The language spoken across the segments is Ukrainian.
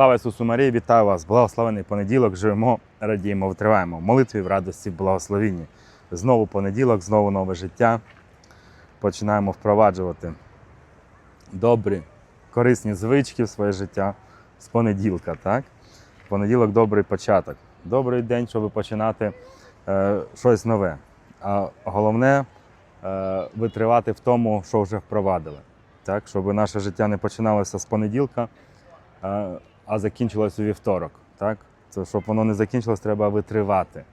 Слава Ісусу Марії, вітаю вас! Благословений понеділок. Живемо, радіємо, витриваємо. В молитві, в радості, в благословінні. Знову понеділок, знову нове життя. Починаємо впроваджувати добрі, корисні звички в своє життя з понеділка. Так? Понеділок добрий початок. Добрий день, щоб починати е, щось нове. А головне е, витривати в тому, що вже впровадили. Так? Щоб наше життя не починалося з понеділка, а закінчилось у вівторок. Так? Це, щоб воно не закінчилось, треба витривати.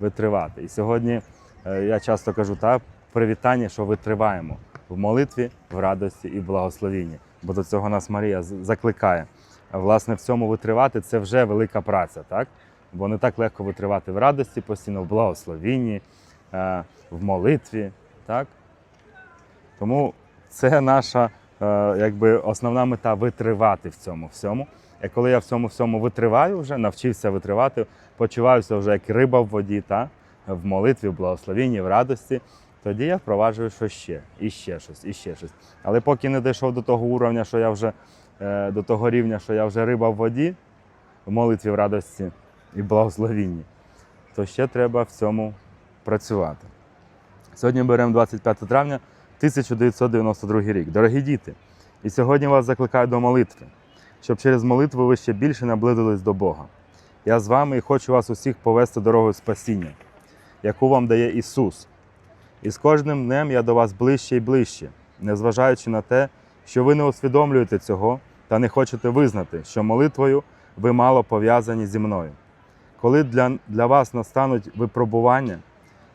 витривати. І сьогодні е, я часто кажу, та, привітання, що витриваємо в молитві, в радості і в благословінні. Бо до цього нас Марія закликає. Власне в цьому витривати це вже велика праця, так? Бо не так легко витривати в радості постійно, в благословінні, е, в молитві. Так? Тому це наша е, якби, основна мета витривати в цьому всьому. І коли я в цьому всьому витриваю, вже навчився витривати, почуваюся вже як риба в воді, та? в молитві, в благословінні, в радості, тоді я впроваджую щось ще, і ще щось, і ще щось. Але поки не дійшов до того уровня, що я вже е, до того рівня, що я вже риба в воді, в молитві, в радості і благословінні, то ще треба в цьому працювати. Сьогодні беремо 25 травня 1992 рік. Дорогі діти, і сьогодні вас закликаю до молитви, щоб через молитву ви ще більше наблизились до Бога. Я з вами і хочу вас усіх повести дорогою спасіння, яку вам дає Ісус. І з кожним днем я до вас ближче і ближче, незважаючи на те, що ви не усвідомлюєте цього та не хочете визнати, що молитвою ви мало пов'язані зі мною. Коли для, для вас настануть випробування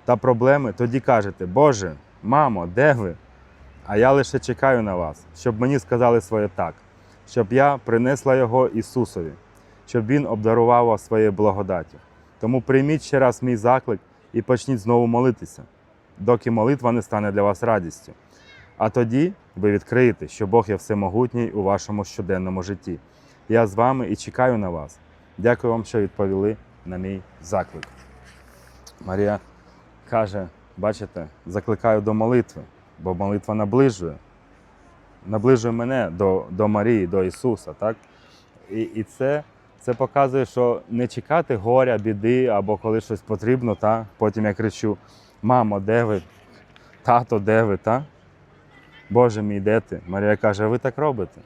та проблеми, тоді кажете, Боже, мамо, де ви? А я лише чекаю на вас, щоб мені сказали своє так, щоб я принесла його Ісусові, щоб Він обдарував вас своєю благодаттю. Тому прийміть ще раз мій заклик і почніть знову молитися, доки молитва не стане для вас радістю. А тоді ви відкриєте, що Бог є всемогутній у вашому щоденному житті. Я з вами і чекаю на вас. Дякую вам, що відповіли на мій заклик. Марія каже: бачите, закликаю до молитви, бо молитва наближує. Наближує мене до, до Марії, до Ісуса. Так? І, і це, це показує, що не чекати горя, біди або коли щось потрібно, та? потім я кричу: Мамо, де ви? Тато, де ви? Та? Боже мій, де ти? Марія каже, ви так робите.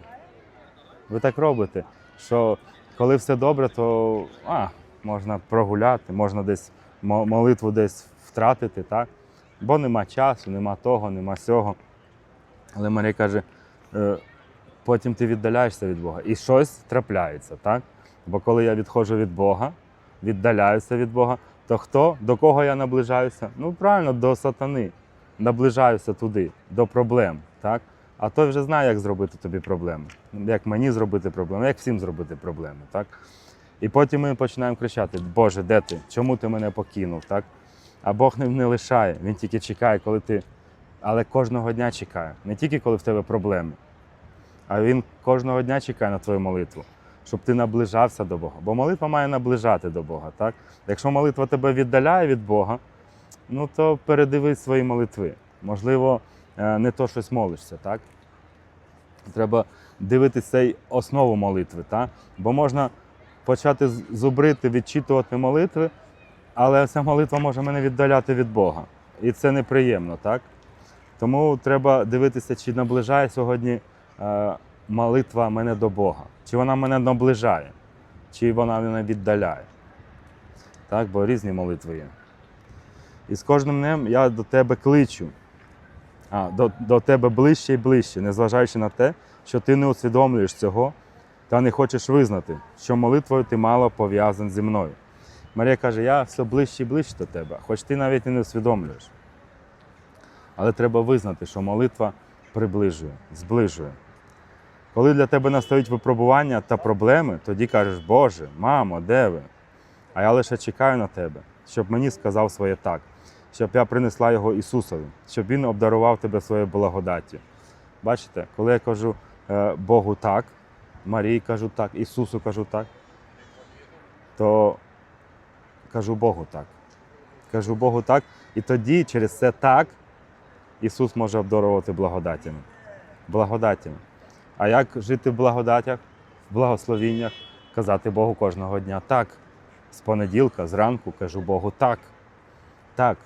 Ви так робите, що коли все добре, то а, можна прогуляти, можна десь молитву десь втратити, так? Бо нема часу, нема того, нема сього. Але Марія каже, потім ти віддаляєшся від Бога. І щось трапляється, так? Бо коли я відходжу від Бога, віддаляюся від Бога, то хто? До кого я наближаюся? Ну, правильно, до сатани. Наближаюся туди, до проблем. Так? А той вже знає, як зробити тобі проблеми. Як мені зробити проблеми, як всім зробити проблеми. Так? І потім ми починаємо кричати: Боже, де ти? Чому ти мене покинув? Так? А Бог не, не лишає, Він тільки чекає, коли ти. Але кожного дня чекає. Не тільки коли в тебе проблеми, а Він кожного дня чекає на твою молитву, щоб ти наближався до Бога. Бо молитва має наближати до Бога. Так? Якщо молитва тебе віддаляє від Бога, ну то передивись свої молитви. Можливо, е, не то щось молишся, так? Треба дивитися цей основу молитви, так? бо можна почати зубрити, відчитувати молитви, але ця молитва може мене віддаляти від Бога. І це неприємно, так? Тому треба дивитися, чи наближає сьогодні е, молитва мене до Бога, чи вона мене наближає, чи вона мене віддаляє. Так, бо різні молитви є. І з кожним днем я до тебе кличу, а, до, до тебе ближче і ближче, незважаючи на те, що ти не усвідомлюєш цього та не хочеш визнати, що молитвою ти мало пов'язан зі мною. Марія каже, я все ближче і ближче до тебе, хоч ти навіть і не усвідомлюєш. Але треба визнати, що молитва приближує, зближує. Коли для тебе настають випробування та проблеми, тоді кажеш, Боже, мамо, де ви? А я лише чекаю на тебе, щоб мені сказав своє так, щоб я принесла його Ісусові, щоб Він обдарував тебе своєю благодаттю. Бачите, коли я кажу е, Богу так, Марії кажу так, Ісусу кажу так, то кажу Богу так. Кажу Богу так, і тоді через це так Ісус може обдарувати благодаттями. Благодаттями. А як жити в благодатях, в благословіннях, сказати Богу кожного дня так. З понеділка, зранку кажу Богу так. Так,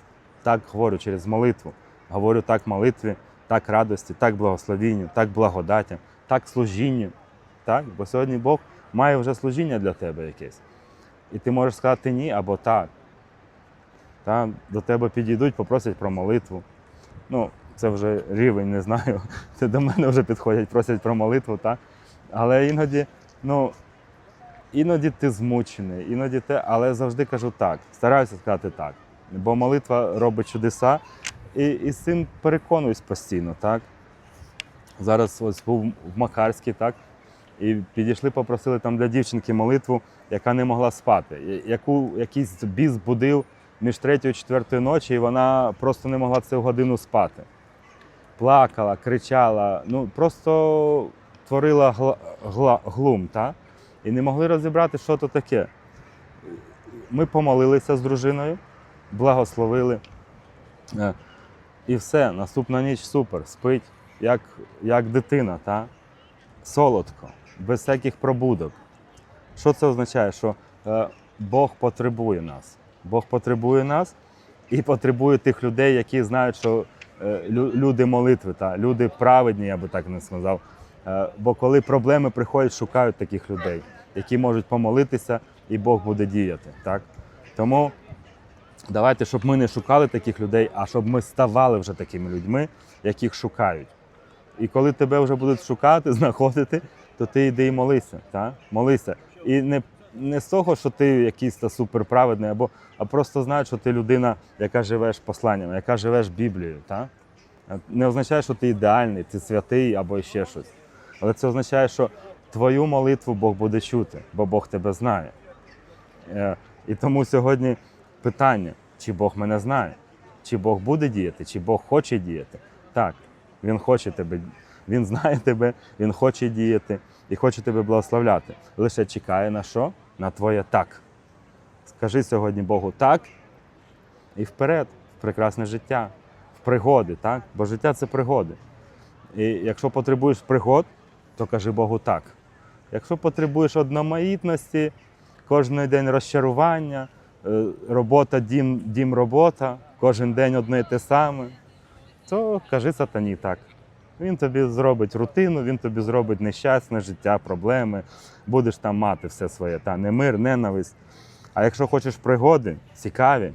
так говорю через молитву. Говорю так молитві, так радості, так благословінню, так благодатям, так служінню. Так? Бо сьогодні Бог має вже служіння для тебе якесь. І ти можеш сказати ні або так. Та, до тебе підійдуть, попросять про молитву. Ну, це вже рівень, не знаю. Це до мене вже підходять, просять про молитву, так? Але іноді, ну, іноді ти змучений, іноді те, але завжди кажу так. Стараюся сказати так. Бо молитва робить чудеса, і, і з цим переконуюсь постійно, так? Зараз ось був в Макарській, так? І підійшли, попросили там для дівчинки молитву, яка не могла спати, яку якийсь біс будив між третьою і четвертою ночі, і вона просто не могла цю годину спати. Плакала, кричала, ну просто творила гла, гла, глум, та? і не могли розібрати, що то таке. Ми помолилися з дружиною, благословили. Е, І все, наступна ніч супер, спить, як, як дитина, та? солодко, без всяких пробудок. Що це означає? Що е, Бог потребує нас. Бог потребує нас і потребує тих людей, які знають, що е, люди молитви, та, люди праведні, я би так не сказав. Е, бо коли проблеми приходять, шукають таких людей, які можуть помолитися, і Бог буде діяти. Так? Тому давайте, щоб ми не шукали таких людей, а щоб ми ставали вже такими людьми, яких шукають. І коли тебе вже будуть шукати, знаходити, то ти йди і молися. Та? Молися. І не, не з того, що ти якийсь та суперправедний, або, а просто знай, що ти людина, яка живеш посланням, яка живеш Біблією. Та? Не означає, що ти ідеальний, ти святий або ще щось. Але це означає, що твою молитву Бог буде чути, бо Бог тебе знає. Е, І тому сьогодні питання, чи Бог мене знає, чи Бог буде діяти, чи Бог хоче діяти. Так, Він хоче тебе, Він знає тебе, Він хоче діяти і хоче тебе благословляти. Лише чекає на що? На твоє так. Скажи сьогодні Богу так і вперед, в прекрасне життя, в пригоди, так? Бо життя це пригоди. І якщо потребуєш пригод, то кажи Богу так. Якщо потребуєш одноманітності, кожен день розчарування, е, робота, дім, дім, робота, кожен день одне і те саме, то кажи сатані так. Він тобі зробить рутину, він тобі зробить нещасне життя, проблеми, будеш там мати все своє, та немир, ненависть. А якщо хочеш пригоди, цікаві,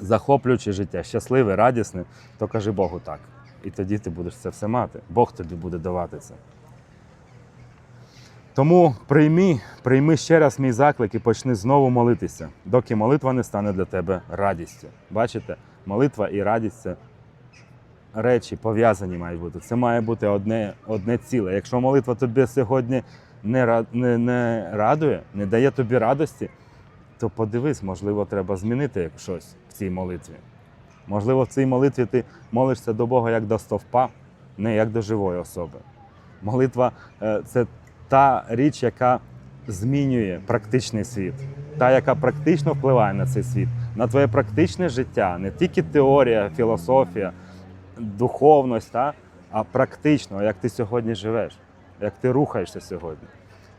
захоплюючи життя, щасливе, радісне, то кажи Богу так. І тоді ти будеш це все мати. Бог тобі буде давати це. Тому прийми, прийми ще раз мій заклик і почни знову молитися, доки молитва не стане для тебе радістю. Бачите, молитва і радість це речі пов'язані мають бути. Це має бути одне, одне ціле. Якщо молитва тобі сьогодні не, не, не радує, не дає тобі радості, то подивись, можливо, треба змінити щось в цій молитві. Можливо, в цій молитві ти молишся до Бога як до стовпа, не як до живої особи. Молитва е, це та річ, яка змінює практичний світ, та, яка практично впливає на цей світ, на твоє практичне життя, не тільки теорія, філософія, духовність, та, а практично, як ти сьогодні живеш, як ти рухаєшся сьогодні.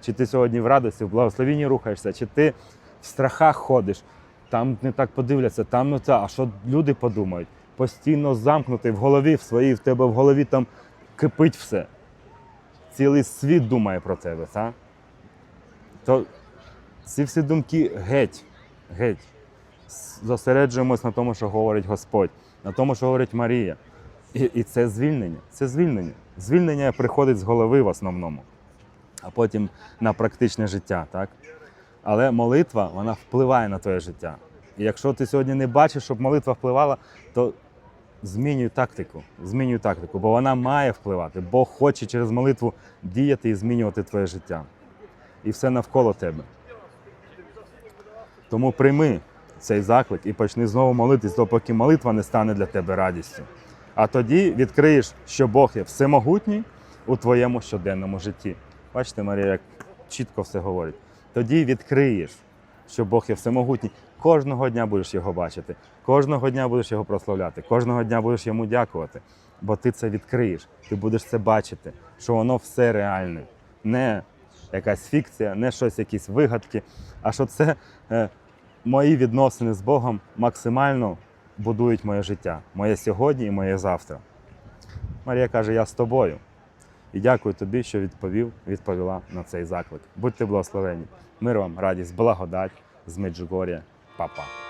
Чи ти сьогодні в радості, в благословенні рухаєшся, чи ти в страхах ходиш, там не так подивляться, там ну це, а що люди подумають? Постійно замкнутий в голові в своїй, в тебе в голові там кипить все. Цілий світ думає про тебе, так? То ці всі думки геть, геть. Зосереджуємось на тому, що говорить Господь, на тому, що говорить Марія. І, і це звільнення. Це звільнення. Звільнення приходить з голови в основному, а потім на практичне життя. Так? Але молитва вона впливає на твоє життя. І якщо ти сьогодні не бачиш, щоб молитва впливала, то змінюй тактику. Змінюй тактику, бо вона має впливати. Бог хоче через молитву діяти і змінювати твоє життя. І все навколо тебе. Тому прийми цей заклик і почни знову молитись, допоки молитва не стане для тебе радістю. А тоді відкриєш, що Бог є всемогутній у твоєму щоденному житті. Бачите, Марія, як чітко все говорить. Тоді відкриєш, що Бог є всемогутній. Кожного дня будеш його бачити, кожного дня будеш його прославляти, кожного дня будеш йому дякувати. Бо ти це відкриєш, ти будеш це бачити, що воно все реальне. Не якась фікція, не щось, якісь вигадки, а що це е, мої відносини з Богом максимально будують моє життя, моє сьогодні і моє завтра. Марія каже: Я з тобою. І дякую тобі, що відповів, відповіла на цей заклик. Будьте благословені. Мир вам, радість, благодать з Меджугор'я. Па-па.